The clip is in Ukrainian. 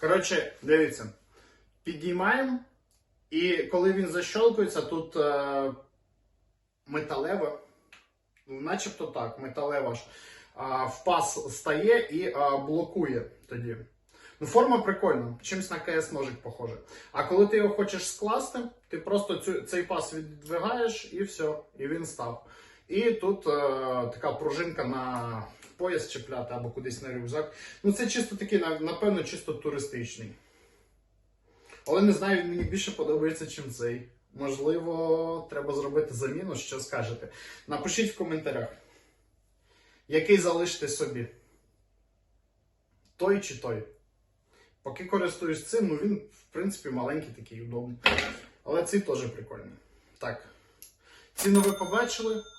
Коротше, дивіться. Підіймаємо. І коли він защолкується, тут е, металева, ну, начебто так, металева ж, а, в пас стає і а, блокує тоді. Ну, форма прикольна, чимось на КС ножик похоже. А коли ти його хочеш скласти, ти просто цю, цей пас віддвигаєш і все, і він став. І тут е, така пружинка на пояс чіпляти або кудись на рюкзак. Ну, це чисто такий, напевно, чисто туристичний. Але не знаю, він мені більше подобається, чим цей. Можливо, треба зробити заміну, що скажете. Напишіть в коментарях, який залишите собі. Той чи той. Поки користуюсь цим, ну він, в принципі, маленький такий удобний. Але цей теж прикольний. Так. Ціну ви побачили.